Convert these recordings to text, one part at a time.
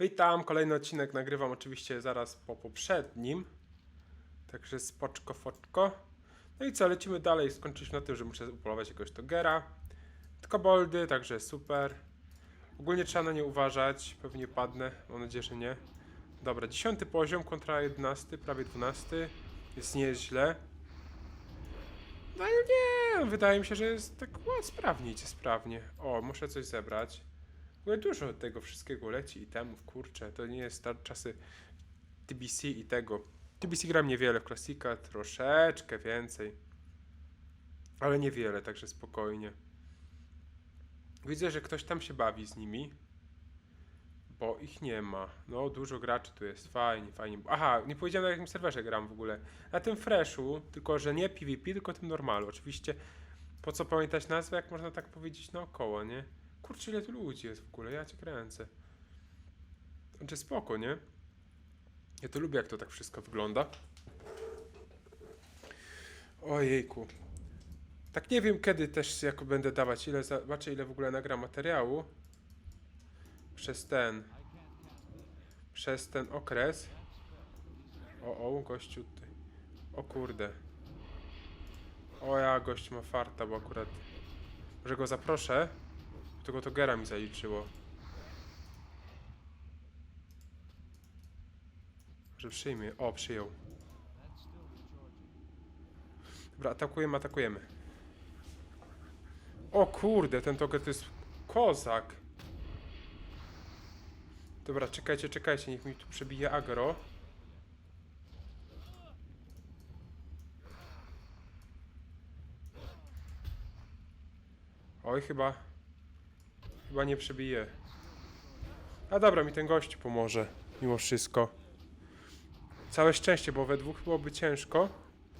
Witam, kolejny odcinek nagrywam oczywiście zaraz po poprzednim. Także spoczko, foczko. No i co, lecimy dalej. Skończyliśmy na tym, że muszę upolować jakiegoś togera. Tylko boldy, także super. Ogólnie trzeba na nie uważać. Pewnie padnę, mam nadzieję, że nie. Dobra, 10 poziom kontra 11, prawie 12. Jest nieźle. No nie, wydaje mi się, że jest tak o, sprawnie, idzie sprawnie. O, muszę coś zebrać. Ogóle dużo tego wszystkiego leci i temów, kurczę, to nie jest tar- czasy TBC i tego. TBC gram niewiele, klasika troszeczkę więcej. Ale niewiele, także spokojnie. Widzę, że ktoś tam się bawi z nimi. Bo ich nie ma. No, dużo graczy tu jest. Fajnie, fajnie. Aha, nie powiedziałem na jakim serwerze gram w ogóle. Na tym Freshu, tylko że nie PvP, tylko tym normalu. Oczywiście, po co pamiętać nazwę, jak można tak powiedzieć naokoło, nie? Kurczę, ile tu ludzi jest w ogóle, ja cię kręcę. Znaczy spoko, nie? Ja to lubię, jak to tak wszystko wygląda. Ojejku. Tak nie wiem kiedy też jak będę dawać, ile zobaczę ile w ogóle nagra materiału. Przez ten. Przez ten okres. O, o, gościu tutaj. O kurde. O ja, gość ma farta, bo akurat... Może go zaproszę? Tylko to Gera mi zaliczyło. Że przyjmie. O, przyjął. Dobra, atakujemy, atakujemy. O kurde, ten toger to jest kozak. Dobra, czekajcie, czekajcie, niech mi tu przebije agro. Oj, chyba... Chyba nie przebije. A dobra, mi ten gość pomoże. Mimo wszystko. Całe szczęście, bo we dwóch byłoby ciężko.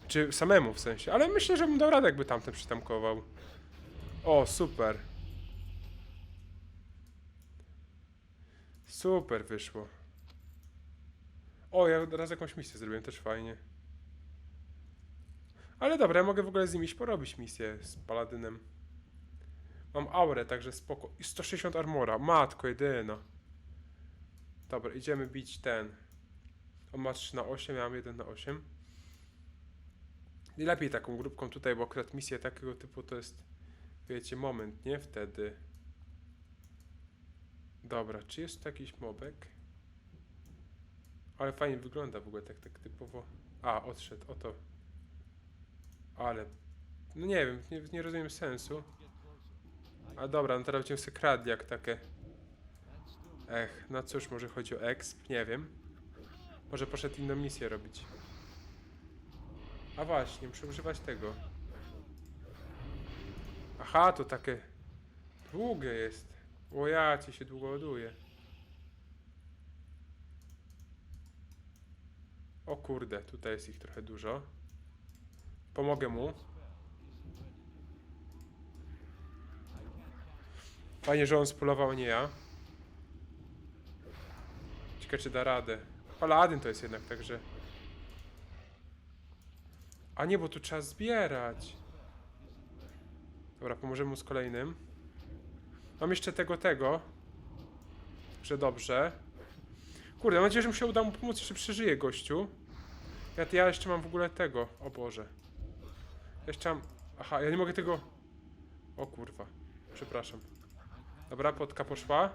Czy samemu w sensie. Ale myślę, że bym dał radę, jakby tamten przytamkował. O, super. Super wyszło. O, ja raz jakąś misję zrobiłem, też fajnie. Ale dobra, ja mogę w ogóle z nim iść porobić misję z paladynem. Mam aurę, także spoko. I 160 armora. Matko jedyna. Dobra, idziemy bić ten. On ma 3 na 8, ja mam 1 na 8. I lepiej taką grupką tutaj, bo akurat misje takiego typu to jest, wiecie, moment, nie? Wtedy. Dobra, czy jest tu jakiś mobek? Ale fajnie wygląda w ogóle, tak, tak typowo. A, odszedł, oto. Ale, no nie wiem, nie, nie rozumiem sensu. A dobra, no teraz będziemy sobie kradli jak takie. Ech, no cóż, może chodzi o exp, nie wiem. Może poszedł inną misję robić. A właśnie, muszę używać tego. Aha, to takie długie jest. O ja ci się długo ładuje. O kurde, tutaj jest ich trochę dużo. Pomogę mu. Fajnie, że on spolował, nie ja. Ciekawe, czy da radę. Paladyn to jest jednak, także... A nie, bo tu trzeba zbierać. Dobra, pomożemy mu z kolejnym. Mam jeszcze tego, tego. Że dobrze. Kurde, mam nadzieję, że mu się uda mu pomóc, jeszcze przeżyje gościu. Ja, ja jeszcze mam w ogóle tego. O Boże. Jeszcze mam... Aha, ja nie mogę tego... O kurwa. Przepraszam. Dobra, potka poszła.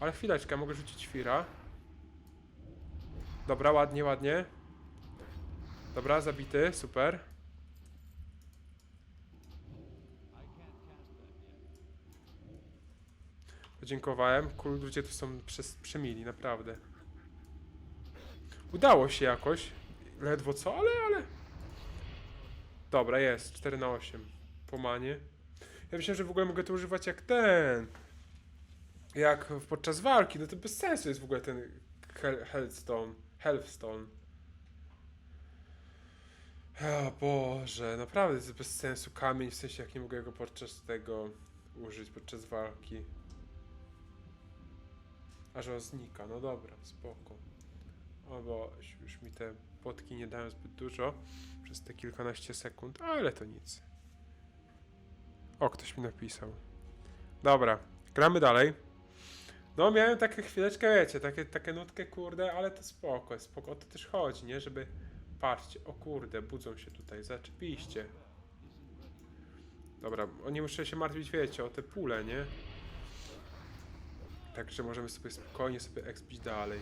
Ale chwileczkę, mogę rzucić świra. Dobra, ładnie, ładnie. Dobra, zabity, super. Podziękowałem. Kul, ludzie tu są przez, przemili, naprawdę. Udało się jakoś. Ledwo co, ale, ale... Dobra, jest. 4 na 8. Pomanie. Ja myślałem, że w ogóle mogę to używać jak ten. Jak podczas walki. No to bez sensu jest w ogóle ten Hel Hellstone. Healthstone. O Boże, naprawdę jest bez sensu kamień, w sensie jak nie mogę go podczas tego użyć, podczas walki. A że on znika, no dobra, spoko. O bo już mi te potki nie dają zbyt dużo przez te kilkanaście sekund, ale to nic. O, ktoś mi napisał. Dobra, gramy dalej. No miałem takie chwileczkę, wiecie, takie, takie nutkę, kurde, ale to spoko, spoko, o to też chodzi, nie? Żeby, patrzcie, o kurde, budzą się tutaj, zaczepiście. Dobra, oni muszą się martwić, wiecie, o te pule, nie? Także możemy sobie spokojnie sobie expić dalej.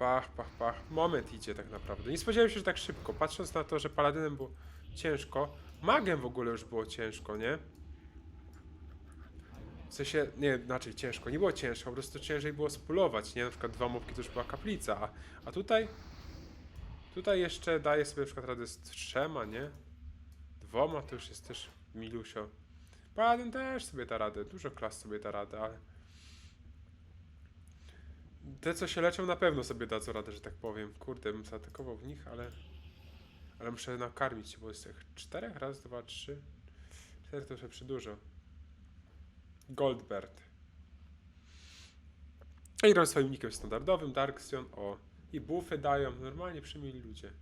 Pach, pach, pach. Moment idzie tak naprawdę. Nie spodziewałem się, że tak szybko. Patrząc na to, że paladynem było ciężko. Magiem w ogóle już było ciężko, nie? W sensie, nie, inaczej ciężko. Nie było ciężko, po prostu ciężej było spulować, nie? Na przykład dwa mopki to już była kaplica, a, a tutaj... Tutaj jeszcze daje sobie na przykład radę z trzema, nie? Dwoma to już jest też milusio. Paladin też sobie da radę, dużo klas sobie da radę, ale... Te, co się leczą, na pewno sobie dadzą radę, że tak powiem. Kurde, bym zaatakował w nich, ale... Ale muszę nakarmić się, bo jest tych czterech, raz, dwa, trzy... Cztery to już dużo. Goldbert. I gram swoim nikiem standardowym, Darksion, o. I buffy dają, normalnie przymili ludzie.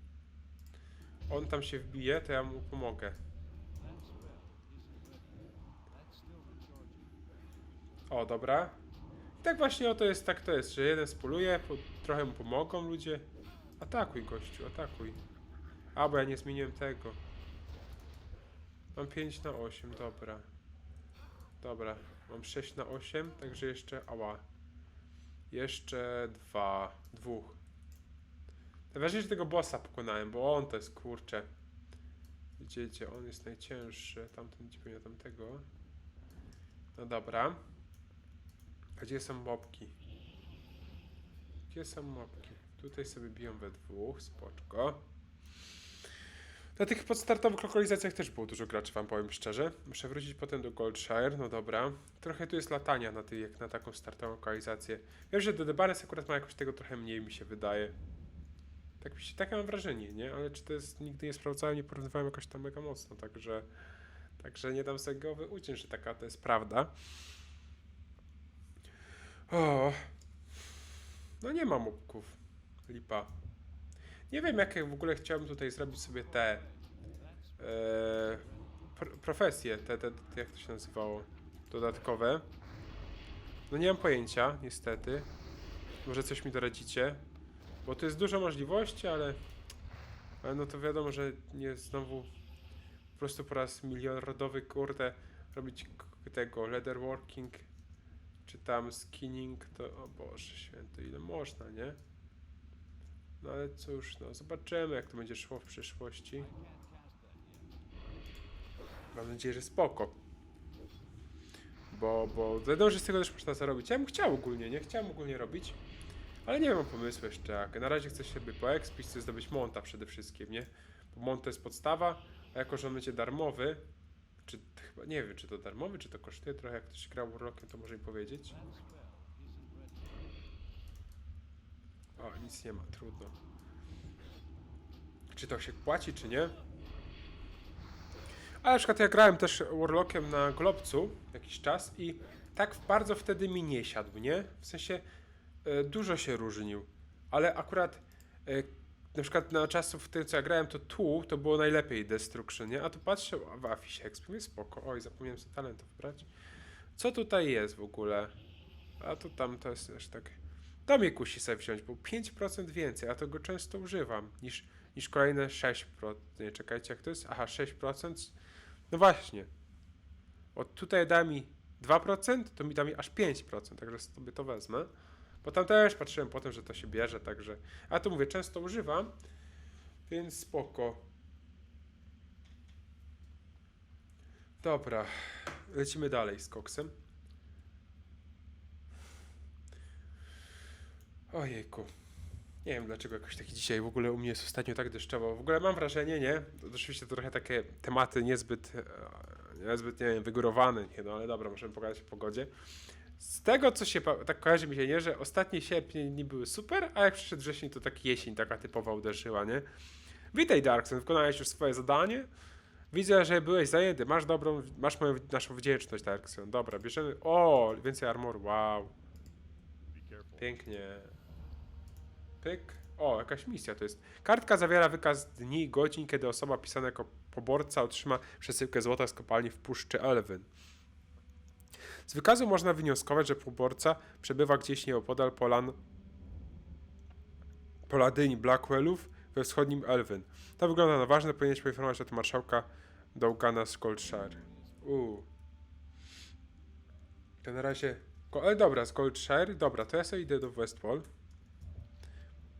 On tam się wbije, to ja mu pomogę. O, dobra. I tak właśnie oto jest, tak to jest, że jeden spuluje, po, trochę mu pomogą ludzie. Atakuj gościu, atakuj. A, bo ja nie zmieniłem tego. Mam 5 na 8, dobra. Dobra, mam 6 na 8, także jeszcze, ała. Jeszcze dwa, dwóch. Najważniejsze, tego bossa pokonałem, bo on to jest, kurcze. Gdzie, gdzie on jest najcięższy, tamten idzie pewnie tamtego. No dobra. A gdzie są mopki? Gdzie są mopki? Tutaj sobie biją we dwóch, spoczko. Na tych podstartowych lokalizacjach też było dużo graczy, wam powiem szczerze. Muszę wrócić potem do Goldshire, no dobra. Trochę tu jest latania na tych, jak na taką startową lokalizację. Wiem, że Dedebares akurat ma jakoś tego trochę mniej, mi się wydaje. Tak mi się, takie mam wrażenie, nie? Ale czy to jest, nigdy nie sprawdzałem, nie porównywałem jakoś tam mega mocno, także... Także nie dam sobie głowy uciąć, że taka to jest prawda. O. No nie ma mopków. Lipa. Nie wiem, jakie w ogóle chciałbym tutaj zrobić sobie te e, pr profesje, te, te, te, jak to się nazywało, dodatkowe. No nie mam pojęcia, niestety. Może coś mi doradzicie. Bo tu jest dużo możliwości, ale, ale no to wiadomo, że nie znowu po prostu po raz milionowy, kurde, robić tego leatherworking czy tam skinning, to o Boże święty, ile można, nie? No ale cóż, no zobaczymy jak to będzie szło w przyszłości. Mam nadzieję, że spoko. Bo, bo wiadomo, że z tego też można zarobić. Ja bym chciał ogólnie, nie? Chciałem ogólnie robić. Ale nie mam pomysłu jeszcze jak. Na razie chcę sobie poekspić, chcę zdobyć monta przede wszystkim, nie? Bo mont to jest podstawa, a jako, że on będzie darmowy, czy chyba, nie wiem, czy to darmowy, czy to kosztuje trochę, jak ktoś grał Warlockiem, to może mi powiedzieć. O, nic nie ma, trudno. Czy to się płaci, czy nie? A na przykład ja grałem też Warlockiem na Globcu jakiś czas i tak bardzo wtedy mi nie siadł, nie? W sensie e, dużo się różnił, ale akurat e, na przykład na czasów w tym co ja grałem to tu to było najlepiej Destruction, nie? A tu patrzę w Afisie Exp, jest spoko. Oj, zapomniałem sobie talentów wybrać. Co tutaj jest w ogóle? A to tam to jest też tak. To mnie kusi sobie wziąć, bo 5% więcej, a to go często używam niż, niż kolejne 6%. Nie, czekajcie, jak to jest? Aha, 6%. No właśnie. Od tutaj da mi 2%, to mi da mi aż 5%, także sobie to wezmę. Bo tam też patrzyłem potem, że to się bierze, także. A tu mówię, często używam, więc spoko. Dobra, lecimy dalej z koksem. Ojejku. Nie wiem dlaczego jakoś taki dzisiaj w ogóle u mnie jest ostatnio tak deszczowo. W ogóle mam wrażenie, nie? To Oczywiście to trochę takie tematy niezbyt, e, niezbyt nie wiem, wygórowane, nie? No ale dobra, możemy pogadać o pogodzie. Z tego, co się tak kojarzy mi się, nie? Że ostatnie sierpnie dni były super, a jak przyszedł wrzesień, to tak jesień taka typowa uderzyła, nie? Witaj Darkson, wykonałeś już swoje zadanie? Widzę, że byłeś zajęty, masz dobrą, masz moją, naszą wdzięczność Darkson. Dobra, bierzemy, o, więcej armoru, wow. Pięknie. Pyk. O, jakaś misja to jest. Kartka zawiera wykaz dni i godzin, kiedy osoba pisana jako poborca otrzyma przesyłkę złota z kopalni w Puszczy Elwyn. Z wykazu można wnioskować, że poborca przebywa gdzieś nieopodal polan Poladyni Blackwellów we wschodnim Elwyn. To wygląda na ważne, powinieneś poinformować o tym marszałka Dogana z Goldshire. Uuu. To na razie... Ale dobra, z Goldshire. Dobra, to ja sobie idę do Westwall.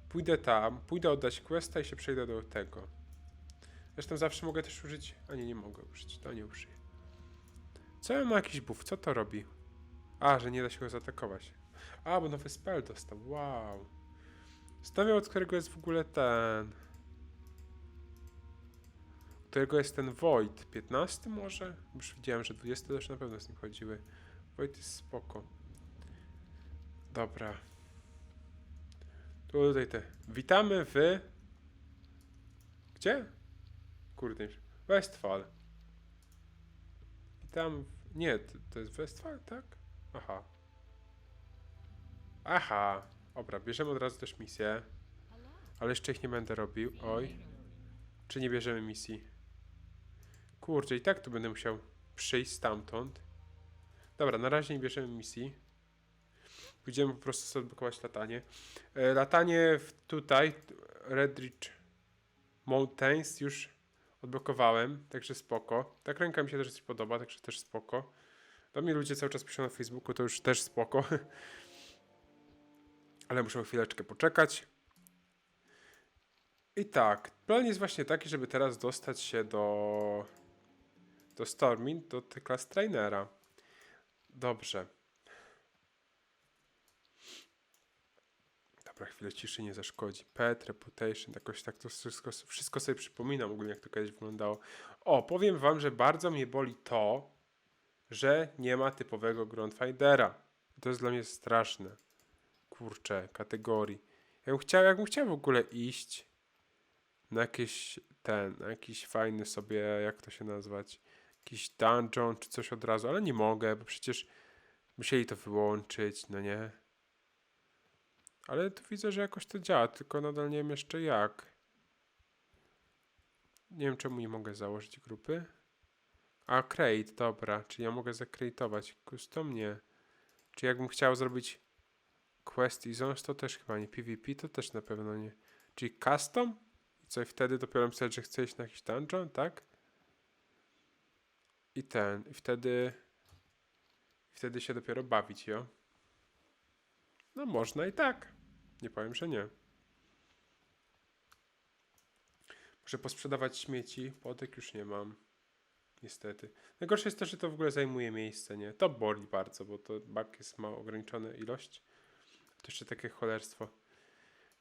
Pójdę tam, pójdę oddać questa i się przejdę do tego. Zresztą zawsze mogę też użyć... A nie, nie mogę użyć, to nie użyję. Co ja ma jakiś buff? Co to robi? A, że nie da się go zaatakować. A, bo nowy spell dostał, wow. Zastanawiam, od którego jest w ogóle ten... Którego jest ten Void? 15 może? Już widziałem, że 20 też na pewno z nim chodziły. Void jest spoko. Dobra. Tu tutaj te. Witamy w... Gdzie? Kurde. Westfal. Witam w... Nie, to, to jest Westfal, tak? Aha. Aha. Dobra, bierzemy od razu też misję. Ale jeszcze ich nie będę robił. Oj. Czy nie bierzemy misji? Kurczę, i tak tu będę musiał przyjść stamtąd. Dobra, na razie nie bierzemy misji. Pójdziemy po prostu sobie odblokować latanie. E, latanie w tutaj, Redridge Mountains już odblokowałem, także spoko. Tak ręka mi się też podoba, także też spoko. Do mnie ludzie cały czas piszą na Facebooku, to już też spoko. Ale muszę chwileczkę poczekać. I tak, plan jest właśnie taki, żeby teraz dostać się do do Stormin, do klas trainera. Dobrze. Dobra, chwilę ciszy nie zaszkodzi. Pet, Reputation, jakoś tak to wszystko, wszystko sobie przypominam ogólnie, jak to kiedyś wyglądało. O, powiem wam, że bardzo mnie boli to, że nie ma typowego Groundfindera. To jest dla mnie straszne. Kurczę, kategorii. Ja bym chciał, jakbym chciał w ogóle iść na jakiś ten, na jakiś fajny sobie, jak to się nazwać, jakiś dungeon czy coś od razu, ale nie mogę, bo przecież musieli to wyłączyć, no nie? Ale tu widzę, że jakoś to działa, tylko nadal nie wiem jeszcze jak. Nie wiem czemu nie mogę założyć grupy. A, create, dobra, czyli ja mogę zakreatować. Custom nie. Czy jakbym chciał zrobić quest i zones, to też chyba nie. PvP to też na pewno nie. Czyli custom? I co, wtedy dopiero pisać, że chcę iść na jakiś dungeon, tak? I ten, i wtedy... Wtedy się dopiero bawić, jo? No można i tak. Nie powiem, że nie. Muszę posprzedawać śmieci, potek już nie mam. Niestety. Najgorsze jest to, że to w ogóle zajmuje miejsce, nie? To boli bardzo, bo to bak jest ma ograniczoną ilość. To jeszcze takie cholerstwo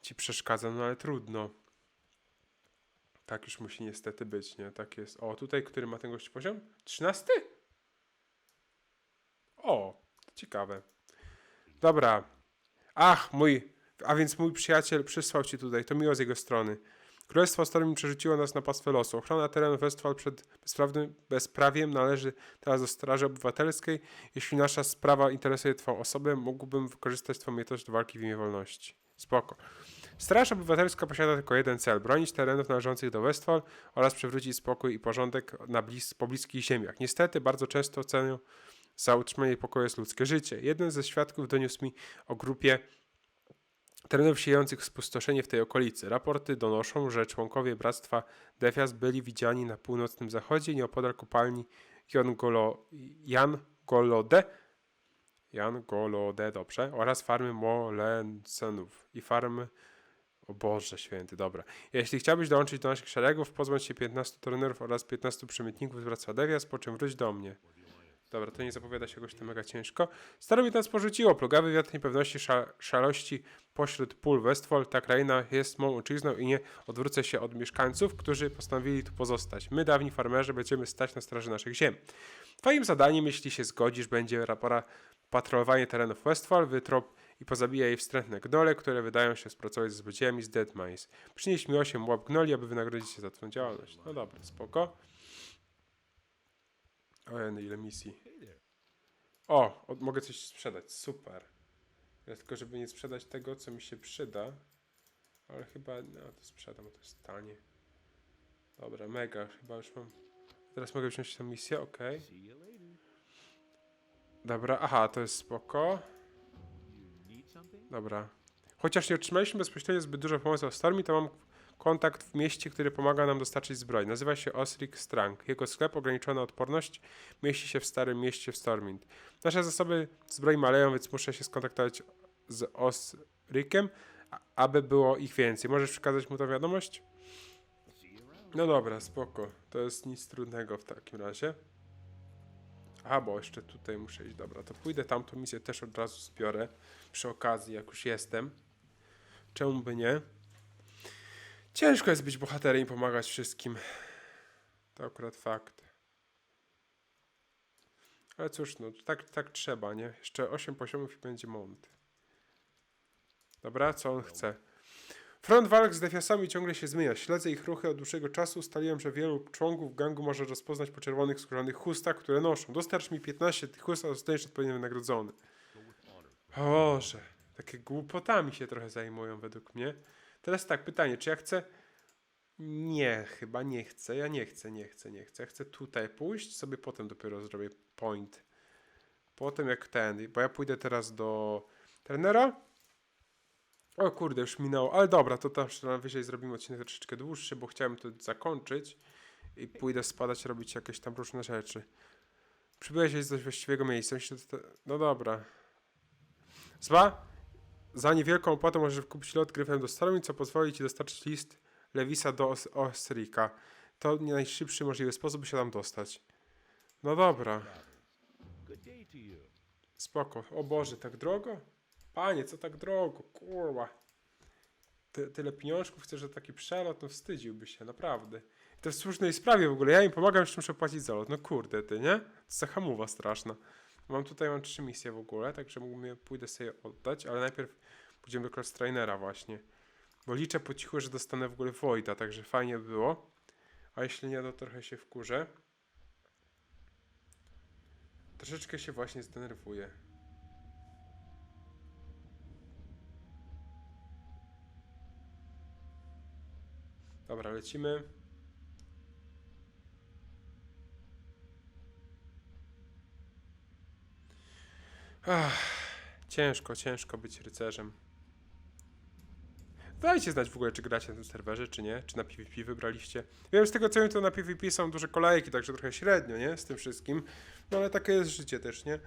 ci przeszkadza, no ale trudno. Tak już musi niestety być, nie? Tak jest. O, tutaj, który ma ten gość poziom? 13? O, ciekawe. Dobra. Ach, mój, a więc mój przyjaciel przysłał ci tutaj, to miło z jego strony. Królestwo Stormin przerzuciło nas na pastwę losu. Ochrona terenu Westfal przed bezprawnym, bezprawiem należy teraz do Straży Obywatelskiej. Jeśli nasza sprawa interesuje Twoją osobę, mógłbym wykorzystać Twoją umiejętność do walki w imię wolności. Spoko. Straż Obywatelska posiada tylko jeden cel: bronić terenów należących do Westfal oraz przywrócić spokój i porządek na blis pobliskich ziemiach. Niestety, bardzo często cenią za utrzymanie pokoju jest ludzkie życie. Jeden ze świadków doniósł mi o grupie terenów siejących spustoszenie w tej okolicy. Raporty donoszą, że członkowie Bractwa Defias byli widziani na północnym zachodzie, nieopodal kopalni Jongolo, Jan Golode, Jan Golode, dobrze, oraz farmy Molensenów i farmy o Boże święty, dobra. Jeśli chciałbyś dołączyć do naszych szeregów, pozbądź się 15 trenerów oraz 15 przemytników z Bractwa Devias, po czym wróć do mnie. Dobra, to nie zapowiada się jakoś to mega ciężko. Starowiec nas porzuciło. Plugawy wiatr niepewności, sza, szalości pośród pól Westfall. Ta kraina jest mą ojczyzną i nie odwrócę się od mieszkańców, którzy postanowili tu pozostać. My, dawni farmerzy, będziemy stać na straży naszych ziem. Twoim zadaniem, jeśli się zgodzisz, będzie rapora patrolowanie terenów Westfall, wytrop i pozabija jej wstrętne gnole, które wydają się współpracować ze złodziejami z Dead Mice. Przynieś mi 8 łap gnoli, aby wynagrodzić się za twoją działalność. No dobra, spoko. O, ile misji. O, od, mogę coś sprzedać, super. Ja tylko, żeby nie sprzedać tego, co mi się przyda. Ale chyba, no to sprzedam, to jest tanie. Dobra, mega, chyba już mam... Teraz mogę wziąć tę misję, ok. Dobra, aha, to jest spoko. Dobra. Chociaż nie otrzymaliśmy bezpośrednio zbyt dużo pomocy od Stormi, to mam kontakt w mieście, który pomaga nam dostarczyć zbroi. Nazywa się Osric Strang. Jego sklep ograniczona odporność mieści się w starym mieście w Stormwind. Nasze zasoby zbroi maleją, więc muszę się skontaktować z Osricem, a- aby było ich więcej. Możesz przekazać mu tą wiadomość? No dobra, spoko. To jest nic trudnego w takim razie. Aha, bo jeszcze tutaj muszę iść. Dobra, to pójdę tamtą misję też od razu zbiorę. Przy okazji, jak już jestem. Czemu by nie? Ciężko jest być bohaterem i pomagać wszystkim. To akurat fakt. Ale cóż, no tak, tak trzeba, nie? Jeszcze 8 poziomów i będzie mont. Dobra, co on chce? Front walk z defiasami ciągle się zmienia. Śledzę ich ruchy od dłuższego czasu. Ustaliłem, że wielu członków gangu może rozpoznać po czerwonych skórzanych chustach, które noszą. Dostarcz mi 15 tych chust, a zostaniesz odpowiednio wynagrodzony. Boże, takie głupotami się trochę zajmują według mnie. Teraz tak, pytanie, czy ja chcę... Nie, chyba nie chcę. Ja nie chcę, nie chcę, nie chcę. Ja chcę tutaj pójść, sobie potem dopiero zrobię point. Potem jak ten, bo ja pójdę teraz do trenera. O kurde, już minęło, ale dobra, to tam najwyżej zrobimy odcinek troszeczkę dłuższy, bo chciałem to zakończyć i pójdę spadać, robić jakieś tam różne rzeczy. Przybyłeś do właściwego miejsca. Myślę, to, no dobra. Zła, za niewielką opłatę możesz kupić lot gryfem do Starmi, co pozwoli ci dostarczyć list Lewisa do Os Osrika. To nie najszybszy możliwy sposób, by się tam dostać. No dobra. Spoko. O Boże, tak drogo? Panie, co tak drogo? Kurwa. Ty, tyle pieniążków chcesz, że taki przelot, no wstydziłby się, naprawdę. I to w słusznej sprawie w ogóle. Ja im pomagam, jeszcze muszę płacić za lot. No kurde, ty, nie? To za hamuwa straszna. Mam tutaj, mam trzy misje w ogóle, także mógłbym pójdę sobie oddać, ale najpierw pójdziemy do Cross Trainera właśnie. Bo liczę po cichu, że dostanę w ogóle Wojda, także fajnie by było. A jeśli nie, to trochę się wkurzę. Troszeczkę się właśnie zdenerwuję. Dobra, lecimy. Ach, ciężko, ciężko być rycerzem. Dajcie znać w ogóle, czy gracie na tym serwerze, czy nie, czy na PvP wybraliście. Wiem, z tego co wiem, to na PvP są duże kolejki, także trochę średnio, nie, z tym wszystkim. No ale takie jest życie też, nie.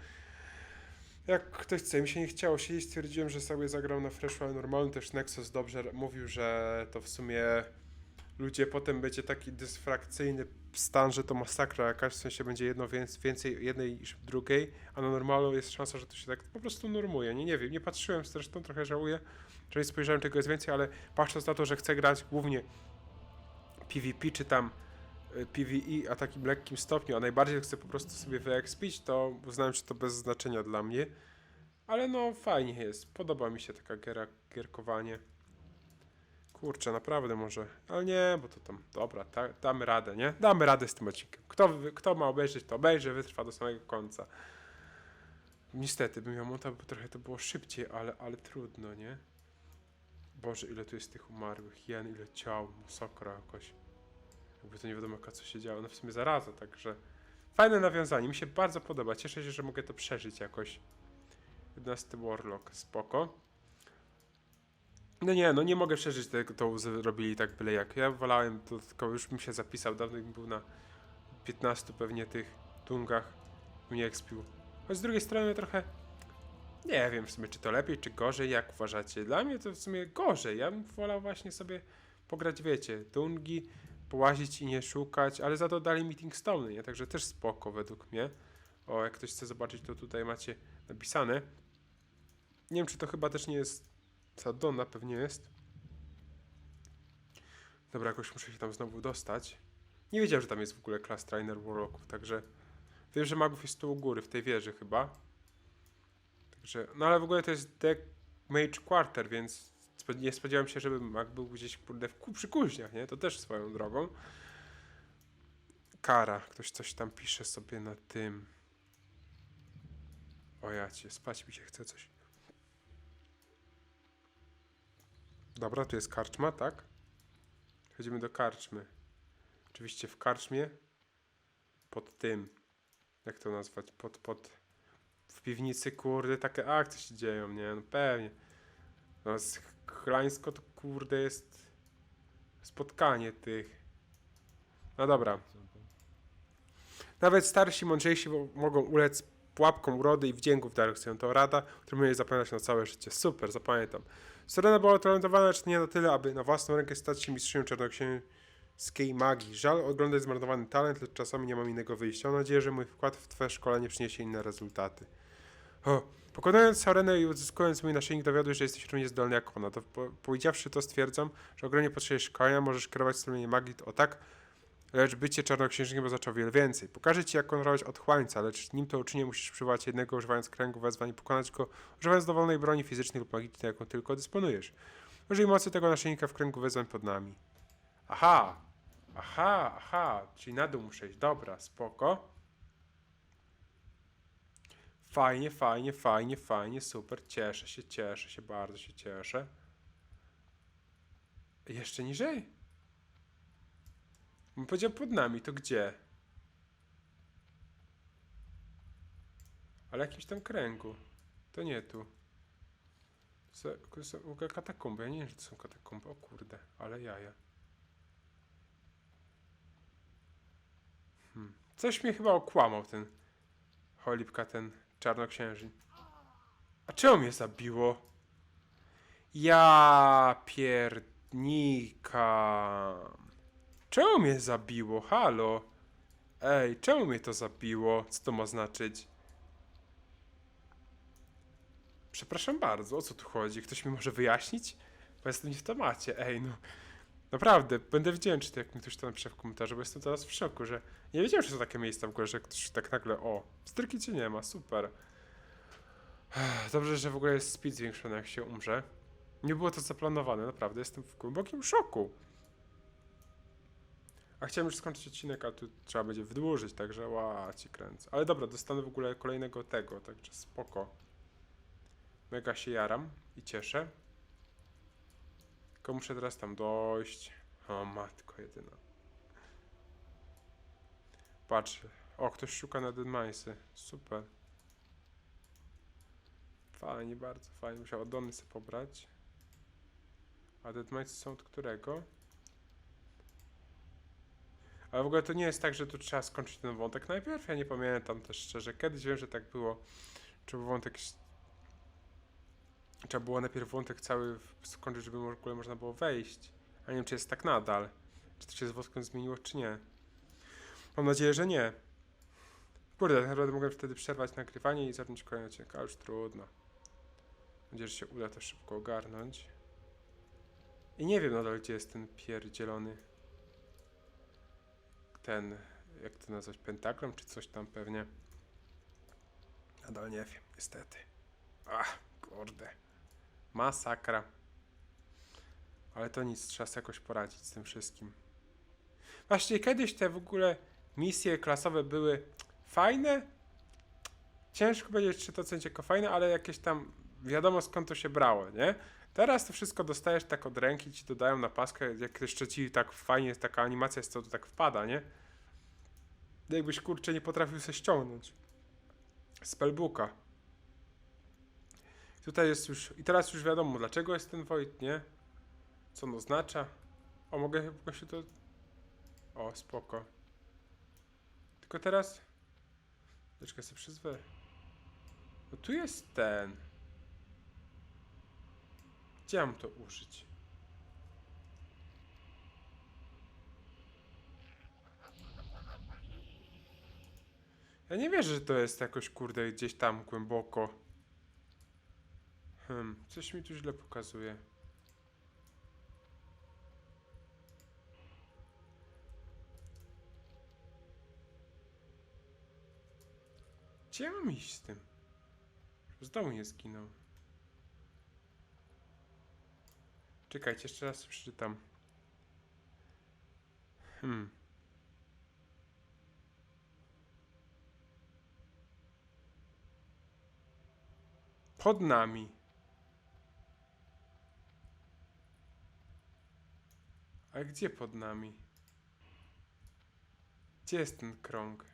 Jak ktoś chce, mi się nie chciało siedzieć, stwierdziłem, że sobie zagram na Freshu, ale normalny też Nexus dobrze mówił, że to w sumie ludzie potem będzie taki dysfrakcyjny stan, że to masakra jakaś, w sensie będzie jedno więc, więcej jednej niż drugiej, a na normalu jest szansa, że to się tak po prostu normuje. Nie, nie wiem, nie patrzyłem zresztą, trochę żałuję, że nie spojrzałem czego jest więcej, ale patrząc na to, że chcę grać głównie PvP czy tam y, PvE, a takim lekkim stopniu, a najbardziej chcę po prostu sobie wyekspić, to uznałem, że to bez znaczenia dla mnie. Ale no fajnie jest, podoba mi się taka gierkowanie. Kurczę, naprawdę może. Ale nie, bo to tam, dobra, ta, damy radę, nie? Damy radę z tym odcinkiem. Kto, kto ma obejrzeć, to obejrzy, wytrwa do samego końca. Niestety, bym miał monta, bo trochę to było szybciej, ale, ale trudno, nie? Boże, ile tu jest tych umarłych, jen, ile ciał, masakra jakoś. Jakby to nie wiadomo, co się działo. No w sumie zaraza, także... Fajne nawiązanie, mi się bardzo podoba. Cieszę się, że mogę to przeżyć jakoś. 11 Warlock, spoko. No nie, no nie mogę przeżyć tego, to zrobili tak byle jak. Ja wolałem to, tylko już bym się zapisał, dawno bym był na 15 pewnie tych tungach, mnie ekspił. Choć z drugiej strony trochę, nie wiem w sumie czy to lepiej, czy gorzej, jak uważacie. Dla mnie to w sumie gorzej, ja bym wolał właśnie sobie pograć, wiecie, tungi, połazić i nie szukać, ale za to dali Meeting Stone, nie? Także też spoko według mnie. O, jak ktoś chce zobaczyć, to tutaj macie napisane. Nie wiem, czy to chyba też nie jest Sadonna pewnie jest. Dobra, jakoś muszę się tam znowu dostać. Nie wiedziałem, że tam jest w ogóle class trainer Warlocków, także wiem, że magów jest tu u góry, w tej wieży chyba. Także, no ale w ogóle to jest deck Mage Quarter, więc nie spodziewałem się, żeby mag był gdzieś kurde w przy kuźniach, nie? To też swoją drogą. Kara, ktoś coś tam pisze sobie na tym. O ja cię, spać mi się chce coś. Dobra, tu jest karczma, tak? Chodzimy do karczmy. Oczywiście w karczmie pod tym, jak to nazwać, pod, pod w piwnicy, kurde, takie akcje się dzieją, nie? No pewnie. No z Chlańsko to kurde jest spotkanie tych. No dobra. Nawet starsi, mądrzejsi mo- mogą ulec pułapkom urody i wdzięków darującym. To rada, którą mnie zapamiętać na całe życie. Super, zapamiętam. Serena była utalentowana, lecz nie na tyle, aby na własną rękę stać się mistrzynią czarnoksięskiej magii. Żal oglądać zmarnowany talent, lecz czasami nie mam innego wyjścia. Mam nadzieję, że mój wkład w twoje szkolenie przyniesie inne rezultaty. O, pokonając Sarenę i uzyskując mój naszyjnik, dowiadujesz, że jesteś równie zdolny jak ona. To po, powiedziawszy to, stwierdzam, że ogromnie potrzebujesz szkolenia, możesz kierować strumienie magii o tak, lecz bycie czarnoksiężnikiem oznacza wiele więcej. Pokażę ci, jak kontrolować otchłańca, lecz nim to uczynię, musisz przywołać jednego, używając kręgu wezwań i pokonać go, używając dowolnej broni fizycznej lub magicznej, jaką tylko dysponujesz. Użyj mocy tego naszyjnika w kręgu wezwań pod nami. Aha! Aha, aha, czyli na dół muszę iść. Dobra, spoko. Fajnie, fajnie, fajnie, fajnie, super. Cieszę się, cieszę się, bardzo się cieszę. Jeszcze niżej? Bym powiedział pod nami, to gdzie? Ale jakimś tam kręgu. To nie tu. To są, w. Ja nie wiem, że to są katakumby. O kurde, ale jaja. Hmm. Coś mnie chyba okłamał ten cholipka, ten czarnoksiężnik. A czemu mnie zabiło? Ja piernika. Czemu mnie zabiło? Halo? Ej, czemu mnie to zabiło? Co to ma znaczyć? Przepraszam bardzo, o co tu chodzi? Ktoś mi może wyjaśnić? Bo jestem nie w temacie, ej no. Naprawdę, będę wdzięczny, jak mi ktoś to napisze w komentarzu, bo jestem teraz w szoku, że nie wiedziałem, że są takie miejsca w ogóle, że ktoś tak nagle, o, styrki cię nie ma, super. Dobrze, że w ogóle jest speed zwiększony, jak się umrze. Nie było to zaplanowane, naprawdę, jestem w głębokim szoku. A chciałem już skończyć odcinek, a tu trzeba będzie wydłużyć, także ła, ci kręcę. Ale dobra, dostanę w ogóle kolejnego tego, także spoko. Mega się jaram i cieszę. Tylko muszę teraz tam dojść. O matko jedyna. Patrz. O, ktoś szuka na Deadminesy. Super. Fajnie, bardzo fajnie. Musiał Adony sobie pobrać. A Deadminesy są od którego? Ale w ogóle to nie jest tak, że tu trzeba skończyć ten wątek najpierw. Ja nie pamiętam też szczerze. Kiedyś wiem, że tak było. Czy był wątek. Trzeba było najpierw wątek cały skończyć, żeby w ogóle można było wejść. A nie wiem, czy jest tak nadal. Czy to się z woskiem zmieniło, czy nie. Mam nadzieję, że nie. Kurde, naprawdę mogłem wtedy przerwać nagrywanie i zacząć kolejny odcinek, ale już trudno. Mam nadzieję, że się uda to szybko ogarnąć. I nie wiem nadal, gdzie jest ten pierdzielony ten, jak to nazwać, pentagram, czy coś tam pewnie. Nadal nie wiem, niestety. Ach, kurde. Masakra. Ale to nic, trzeba sobie jakoś poradzić z tym wszystkim. Właśnie kiedyś te w ogóle misje klasowe były fajne. Ciężko powiedzieć, czy to coś jako fajne, ale jakieś tam wiadomo skąd to się brało, nie? Teraz to wszystko dostajesz tak od ręki, ci dodają na paskę, jak jeszcze ci tak fajnie jest taka animacja, jest to, to tak wpada, nie? Jakbyś kurczę nie potrafił się ściągnąć. Spellbooka. Tutaj jest już, i teraz już wiadomo dlaczego jest ten Void, nie? Co on oznacza? O, mogę chyba się to... O, spoko. Tylko teraz... Dlaczego sobie przyzwę? No tu jest ten. Mam to użyć? Ja nie wierzę, że to jest jakoś kurde gdzieś tam głęboko. Hmm, coś mi tu źle pokazuje. Gdzie mam iść z tym? Z domu nie zginął. Czekajcie, jeszcze raz przeczytam. Hmm. Pod nami. Ale gdzie pod nami? Gdzie jest ten krąg?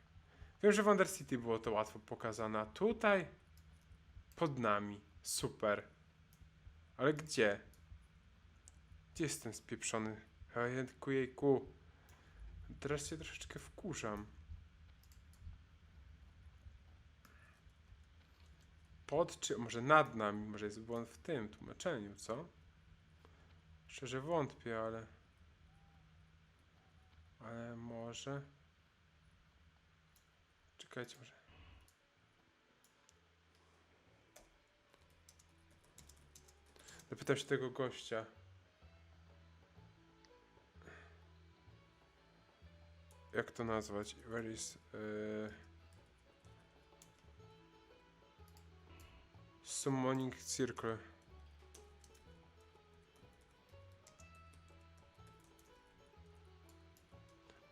Wiem, że w Wonder City było to łatwo pokazane, a tutaj? Pod nami. Super. Ale gdzie? Gdzie jest ten spieprzony? Jejku, jejku. Teraz się troszeczkę wkurzam. Pod czy może nad nami? Może jest błąd w tym tłumaczeniu, co? Szczerze wątpię, ale... Ale może... Czekajcie, może... Zapytam się tego gościa. Jak to nazwać? Where is... Yy... Summoning Circle.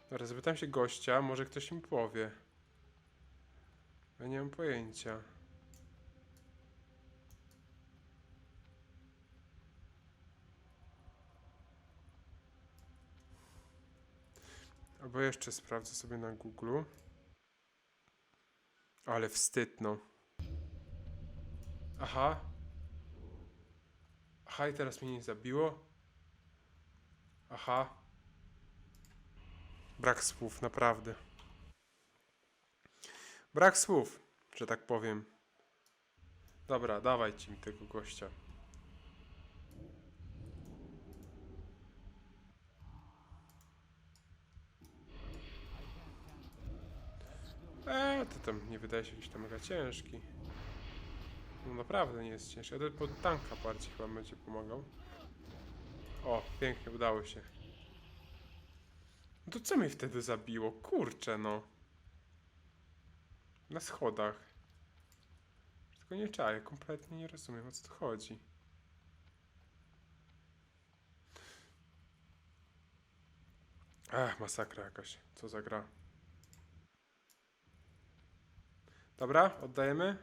Dobra, zapytam się gościa, może ktoś mi powie. Ja nie mam pojęcia. Albo jeszcze sprawdzę sobie na Google. Ale wstyd, no. Aha. Aha, i teraz mnie nie zabiło. Aha. Brak słów, naprawdę. Brak słów, że tak powiem. Dobra, dawajcie mi tego gościa. Eee, to tam nie wydaje się jakiś tam mega ciężki. No naprawdę nie jest ciężki. A to pod tanka bardziej chyba będzie pomagał. O, pięknie, udało się. No to co mnie wtedy zabiło? Kurczę, no. Na schodach. Tylko nie czaję, kompletnie nie rozumiem o co tu chodzi. Ach, masakra jakaś. Co za gra. Dobra, oddajemy.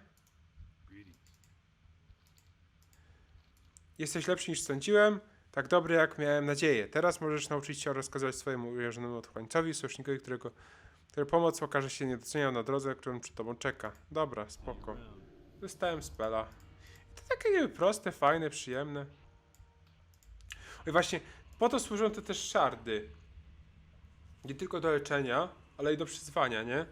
Jesteś lepszy niż sądziłem, tak dobry jak miałem nadzieję. Teraz możesz nauczyć się rozkazywać swojemu ujeżdżonemu otchłańcowi, sojusznikowi, którego, który pomoc okaże się niedoceniał na drodze, którą przed tobą czeka. Dobra, spoko. Dostałem spela. To takie niby proste, fajne, przyjemne. I właśnie po to służą te też szardy. Nie tylko do leczenia, ale i do przyzwania, nie?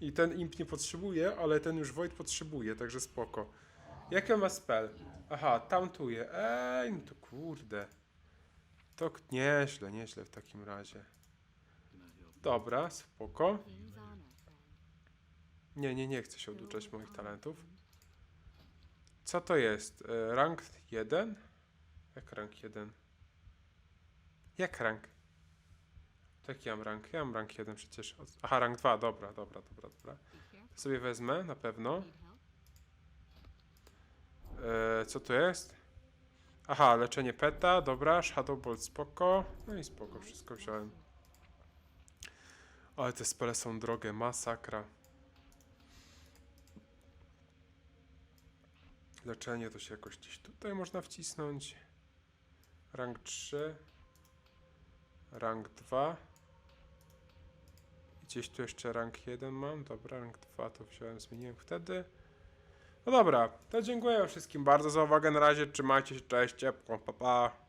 I ten imp nie potrzebuje, ale ten już Void potrzebuje, także spoko. Jaki ma spell? Aha, tauntuje. Ej, no to kurde. To nieźle, nieźle w takim razie. Dobra, spoko. Nie, nie, nie chcę się oduczać moich talentów. Co to jest? E, Rank 1? Jak rank 1? Jak rank? Tak, ja mam rank. Ja mam rank 1 przecież. Aha, rank 2, dobra, dobra, dobra, dobra. To sobie wezmę, na pewno. E, co to jest? Aha, leczenie peta, dobra, Shadow Bolt spoko. No i spoko, wszystko wziąłem. Ale te spele są drogie, masakra. Leczenie to się jakoś gdzieś tutaj można wcisnąć. Rank 3. Rank 2. Gdzieś tu jeszcze rank 1 mam. Dobra, rank 2 to wziąłem, zmieniłem wtedy. No dobra, to dziękuję wszystkim bardzo za uwagę. Na razie trzymajcie się, cześć, ciepło, pa pa.